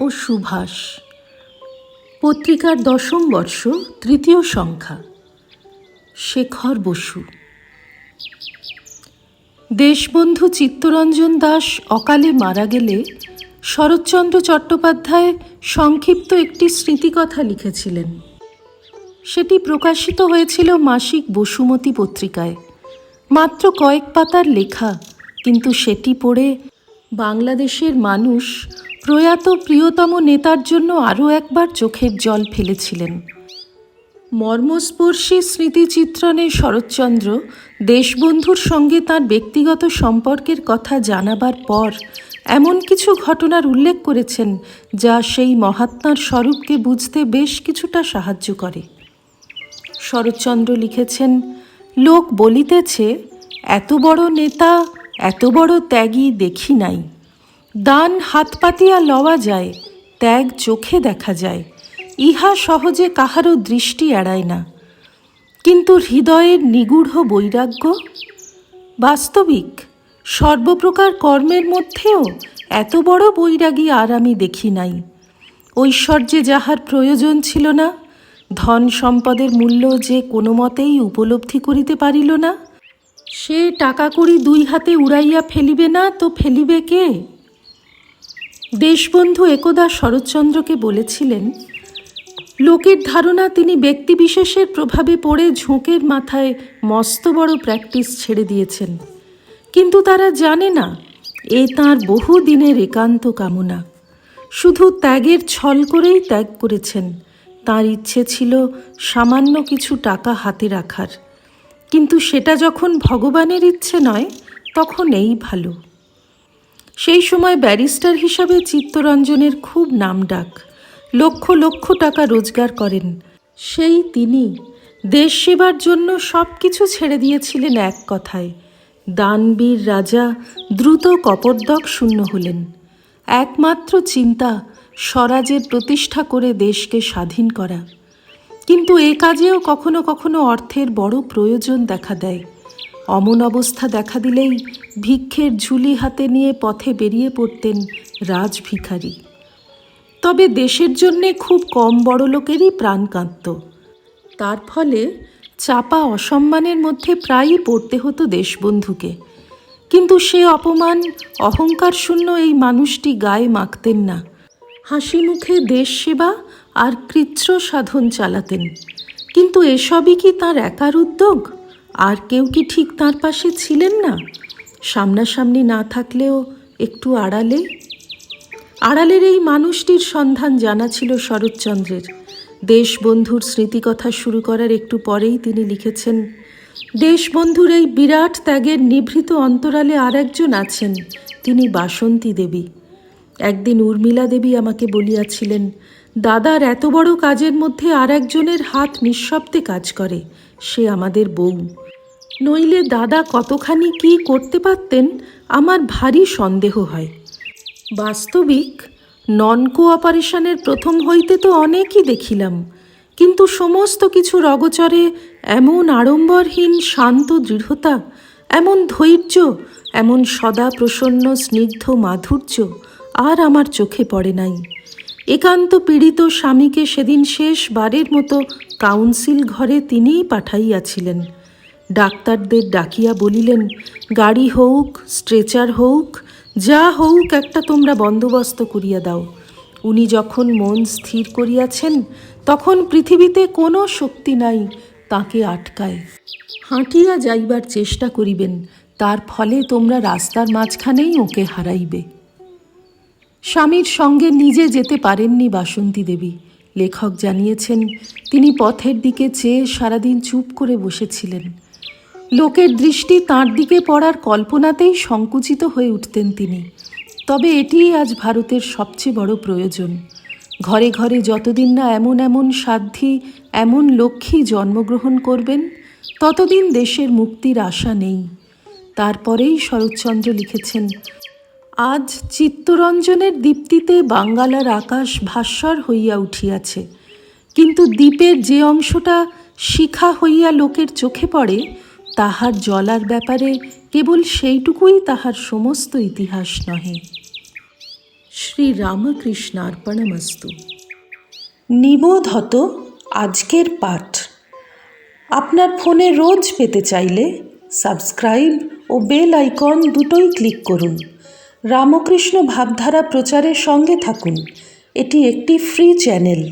ও সুভাষ। পত্রিকার দশম বর্ষ, তৃতীয় সংখ্যা। শেখর বসু। দেশবন্ধু চিত্তরঞ্জন দাস অকালে মারা গেলে শরৎচন্দ্র চট্টোপাধ্যায় সংক্ষিপ্ত একটি স্মৃতিকথা লিখেছিলেন। সেটি প্রকাশিত হয়েছিল মাসিক বসুমতী পত্রিকায়। মাত্র কয়েক পাতার লেখা, কিন্তু সেটি পড়ে বাংলাদেশের মানুষ প্রয়াত প্রিয়তম নেতার জন্য আরও একবার চোখের জল ফেলেছিলেন। মর্মস্পর্শী স্মৃতিচিত্রণে শরৎচন্দ্র দেশবন্ধুর সঙ্গে তার ব্যক্তিগত সম্পর্কের কথা জানাবার পর এমন কিছু ঘটনার উল্লেখ করেছেন যা সেই মহাত্মার স্বরূপকে বুঝতে বেশ কিছুটা সাহায্য করে। শরৎচন্দ্র লিখেছেন, লোক বলিতেছে, এত বড় নেতা, এত বড় ত্যাগী দেখি নাই দান হাত পাতিয়া লওয়া যায়, ত্যাগ চোখে দেখা যায়, ইহা সহজে কাহারও দৃষ্টি এড়ায় না। কিন্তু হৃদয়ের নিগূঢ় বৈরাগ্য? বাস্তবিক, সর্বপ্রকার কর্মের মধ্যেও এত বড় বৈরাগী আর আমি দেখি নাই। ঐশ্বর্যে যাহার প্রয়োজন ছিল না, ধন সম্পদের মূল্য যে কোনো মতেই উপলব্ধি করিতে পারিল না, সে টাকা কড়ি দুই হাতে উড়াইয়া ফেলিবে না তো ফেলিবে কে? দেশবন্ধু একদা শরৎচন্দ্রকে বলেছিলেন, লোকের ধারণা তিনি ব্যক্তিবিশেষের প্রভাবে পড়ে ঝোঁকের মাথায় মস্ত বড় প্র্যাকটিস ছেড়ে দিয়েছেন। কিন্তু তারা জানে না, এ তাঁর বহু দিনের একান্ত কামনা। শুধু ত্যাগের ছল করেই ত্যাগ করেছেন। তার ইচ্ছে ছিল সামান্য কিছু টাকা হাতে রাখার। কিন্তু সেটা যখন ভগবানের ইচ্ছে নয়, তখন এই ভালো। সেই সময় ব্যারিস্টার হিসাবে চিত্তরঞ্জনের খুব নামডাক লক্ষ লক্ষ টাকা রোজগার করেন। সেই তিনি দেশ সেবার জন্য সব কিছু ছেড়ে দিয়েছিলেন এক কথায়। দানবীর রাজা দ্রুত কপর্দক শূন্য হলেন। একমাত্র চিন্তা স্বরাজের প্রতিষ্ঠা করে দেশকে স্বাধীন করা। কিন্তু এ কাজেও কখনো কখনো অর্থের বড় প্রয়োজন দেখা দেয়। অমন অবস্থা দেখা দিলেই ভিক্ষের ঝুলি হাতে নিয়ে পথে বেরিয়ে পড়তেন রাজভিখারি। তবে দেশের জন্যে খুব কম বড় লোকেরই প্রাণ কাঁদত। তার ফলে চাপা অসম্মানের মধ্যে প্রায়ই পড়তে হতো দেশবন্ধুকে। কিন্তু সে অপমান, অহংকার শূন্য এই মানুষটি গায়ে মাখতেন না। হাসি মুখে দেশ সেবা আর কৃচ্ছ সাধন চালাতেন। কিন্তু এসবই কি তার একার উদ্যোগ? আর কেউ কি ঠিক তার পাশে ছিলেন না? সামনাসামনি না থাকলেও একটু আড়ালে? আড়ালের এই মানুষটির সন্ধান জানা ছিল শরৎচন্দ্রের। দেশবন্ধুর স্মৃতিকথা শুরু করার একটু পরেই তিনি লিখেছেন, দেশবন্ধুর এই বিরাট ত্যাগের নিভৃত অন্তরালে আর একজন আছেন, তিনি বাসন্তী দেবী। একদিন উর্মিলা দেবী আমাকে বলিয়াছিলেন, দাদার এত বড় কাজের মধ্যে আর একজনের হাত নিঃশব্দে কাজ করে, সে আমাদের বউ। নইলে দাদা কতখানি কি করতে পারতেন, আমার ভারী সন্দেহ হয়। বাস্তবিক নন কোঅপারেশনের প্রথম হইতে তো অনেকই দেখিলাম, কিন্তু সমস্ত কিছুর অগচরে এমন আড়ম্বরহীন শান্ত দৃঢ়তা, এমন ধৈর্য, এমন সদা প্রসন্ন স্নিগ্ধ মাধুর্য আর আমার চোখে পড়ে নাই। একান্ত পীড়িত স্বামীকে সেদিন শেষবারের মতো কাউন্সিল ঘরে তিনিই পাঠাইয়াছিলেন। ডাক্তারদের ডাকিয়া বলিলেন, গাড়ি হউক স্ট্রেচার হউক যা হউক একটা তোমরা বন্দোবস্ত করিয়া দাও। উনি যখন মন স্থির করিয়াছেন, তখন পৃথিবীতে কোনো শক্তি নাই, তাকে আটকায়। হাঁটিয়া যাইবার চেষ্টা করিবেন, তার ফলে তোমরা রাস্তার মাঝখানেই ওকে হারাইবে। স্বামীর সঙ্গে নিজে যেতে পারেননি বাসন্তী দেবী। লেখক জানিয়েছেন, তিনি পথের দিকে চেয়ে সারাদিন চুপ করে বসেছিলেন। লোকের দৃষ্টি তাঁর দিকে পড়ার কল্পনাতেই সংকুচিত হয়ে উঠতেন তিনি। তবে এটিই আজ ভারতের সবচেয়ে বড় প্রয়োজন। ঘরে ঘরে যতদিন না এমন এমন সাধ্যী এমন লক্ষ্মী জন্মগ্রহণ করবেন, ততদিন দেশের মুক্তির আশা নেই। তারপরেই শরৎচন্দ্র লিখেছেন, আজ চিত্তরঞ্জনের দীপ্তিতে বাঙ্গালার আকাশ ভাস্বর হইয়া উঠিয়াছে। কিন্তু দ্বীপের যে অংশটা শিখা হইয়া লোকের চোখে পড়ে তাহার জলার ব্যাপারে কেবল সেইটুকুই তাহার সমস্ত ইতিহাস নহে। শ্রী রামকৃষ্ণার্পণমস্তু নিবোধ হত আজকের পাঠ। আপনার ফোনে রোজ পেতে চাইলে সাবস্ক্রাইব ও বেল আইকন দুটোই ক্লিক করুন। রামকৃষ্ণ ভাবধারা প্রচারের সঙ্গে থাকুন। এটি একটি ফ্রি চ্যানেল।